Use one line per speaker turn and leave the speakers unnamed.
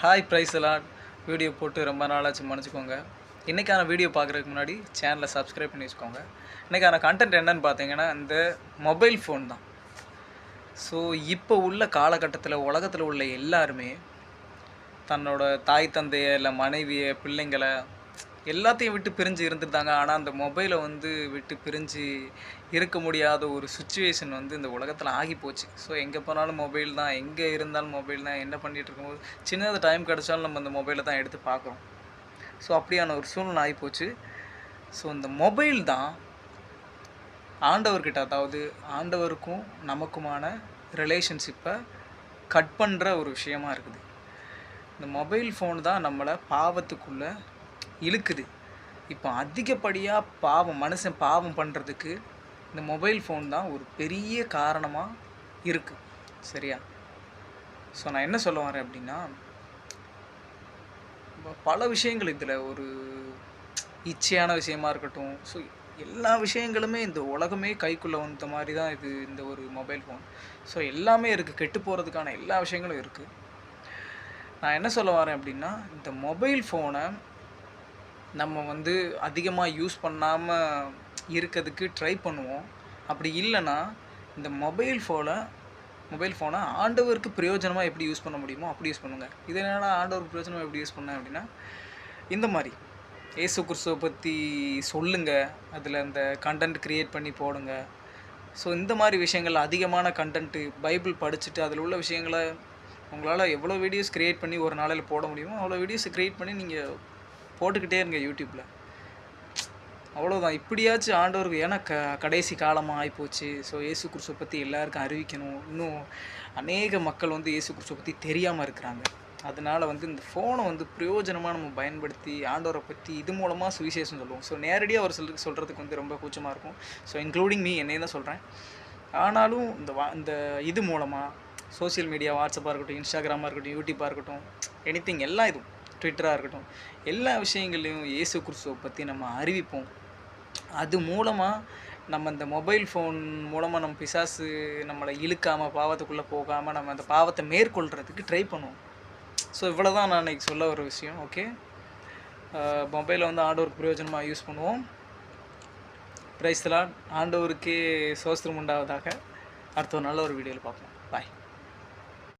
Hi price எல்லாம் video போட்டு ரொம்ப நாளாச்சு மன்னிச்சுக்கோங்க. இன்றைக்கான வீடியோ பார்க்குறதுக்கு முன்னாடி சேனலை சப்ஸ்கிரைப் பண்ணி வச்சுக்கோங்க. இன்றைக்கான கண்டென்ட் என்னன்னு பார்த்தீங்கன்னா இந்த மொபைல் ஃபோன் தான். ஸோ இப்போ உள்ள காலகட்டத்தில் உலகத்தில் உள்ள எல்லாருமே தன்னோட தாய் தந்தையை இல்லை மனைவியை பிள்ளைங்களை எல்லாத்தையும் விட்டு பிரிஞ்சு இருந்துட்டாங்க ஆனால் அந்த மொபைலை வந்து விட்டு பிரிஞ்சு இருக்க முடியாத ஒரு சுச்சுவேஷன் வந்து இந்த உலகத்தில் ஆகி போச்சு. ஸோ எங்கே போனாலும் மொபைல் தான் எங்கே இருந்தாலும் மொபைல் தான் என்ன பண்ணிகிட்டு இருக்கும்போது சின்னது டைம் கிடச்சாலும் நம்ம அந்த மொபைலை தான் எடுத்து பார்க்குறோம். ஸோ அப்படியான ஒரு சூழ்நிலை ஆகிப்போச்சு ஸோ இந்த மொபைல் தான் ஆண்டவர்கிட்ட அதாவது ஆண்டவருக்கும் நமக்குமான ரிலேஷன்ஷிப்பை கட் பண்ணுற ஒரு விஷயமா இருக்குது. இந்த மொபைல் ஃபோன் தான் நம்மளை பாவத்துக்குள்ளே இழுக்குது. இப்போ அதிகப்படியாக பாவம் மனுஷன் பாவம் பண்ணுறதுக்கு இந்த மொபைல் ஃபோன் தான் ஒரு பெரிய காரணமாக இருக்குது சரியா? ஸோ நான் என்ன சொல்ல வரேன் அப்படின்னா இப்போ பல விஷயங்கள் இதில் ஒரு இச்சையான விஷயமா இருக்கட்டும். ஸோ எல்லா விஷயங்களுமே இந்த உலகமே கைக்குள்ளே வந்த மாதிரி தான் இது இந்த ஒரு மொபைல் ஃபோன். ஸோ எல்லாமே இருக்குது கெட்டு போகிறதுக்கான எல்லா விஷயங்களும் இருக்குது நான் என்ன சொல்ல வரேன் அப்படின்னா இந்த மொபைல் ஃபோனை நம்ம வந்து அதிகமாக யூஸ் பண்ணாமல் இருக்கிறதுக்கு ட்ரை பண்ணுவோம். அப்படி இல்லைன்னா இந்த மொபைல் ஃபோனை மொபைல் ஃபோனை ஆண்டவருக்கு பிரயோஜனமாக எப்படி யூஸ் பண்ண முடியுமோ அப்படி யூஸ் பண்ணுங்கள் இது என்னென்னா ஆண்டவருக்கு பிரயோஜனமாக எப்படி யூஸ் பண்ணேன் அப்படின்னா இந்த மாதிரி. ஏசு கிறிஸ்துவை பற்றி சொல்லுங்கள் அதில் இந்த கண்டென்ட் க்ரியேட் பண்ணி போடுங்க. ஸோ இந்த மாதிரி விஷயங்கள் அதிகமான கண்டென்ட்டு பைபிள் படிச்சுட்டு அதில் உள்ள விஷயங்களை உங்களால் எவ்வளோ வீடியோஸ் க்ரியேட் பண்ணி ஒரு நாளில் போட முடியுமோ அவ்வளோ வீடியோஸ் க்ரியேட் பண்ணி நீங்கள் போட்டுக்கிட்டே இருங்க யூடியூப்பில் அவ்வளோதான் இப்படியாச்சும் ஆண்டவருக்கு ஏன்னா க கடைசி காலமாக ஆகிப்போச்சு ஸோ இயேசு குருசை பற்றி எல்லாருக்கும் அறிவிக்கணும். இன்னும் அநேக மக்கள் வந்து இயேசு குருசை பற்றி தெரியாமல் இருக்கிறாங்க. அதனால் வந்து இந்த ஃபோனை வந்து பிரயோஜனமாக நம்ம பயன்படுத்தி ஆண்டவரை பற்றி இது மூலமாக சுவிசேஷம் சொல்லுவோம். ஸோ நேரடியாக ஒரு சிலருக்கு சொல்கிறதுக்கு வந்து ரொம்ப கூச்சமாக இருக்கும். ஸோ இன்க்ளூடிங் மீ என்னையும் தான் சொல்கிறேன் ஆனாலும் இந்த வா இந்த இது மூலமாக சோஷியல் மீடியா வாட்ஸ்அப்பாக இருக்கட்டும் இன்ஸ்டாகிராமாக இருக்கட்டும் யூடியூப்பாக இருக்கட்டும் எனிதிங் எல்லா இதுவும். ட்விட்டராக இருக்கட்டும் எல்லா விஷயங்களையும் இயேசு கிறிஸ்துவை பற்றி நம்ம அறிவிப்போம். அது மூலமாக நம்ம இந்த மொபைல் ஃபோன் மூலமாக நம்ம பிசாசு நம்மளை இழுக்காமல் பாவத்துக்குள்ளே போகாமல் நம்ம அந்த பாவத்தை மேற்கொள்கிறதுக்கு ட்ரை பண்ணுவோம். ஸோ இவ்வளோ தான் நான் இன்றைக்கி சொல்ல ஒரு விஷயம் ஓகே மொபைலை வந்து ஆண்டவருக்கு பிரயோஜனமாக யூஸ் பண்ணுவோம். பிரைஸ்லாம் ஆண்டவருக்கே சோஸ்திரம் உண்டாவதாக. அடுத்த ஒரு நல்ல ஒரு வீடியோவில் பார்ப்போம். பாய்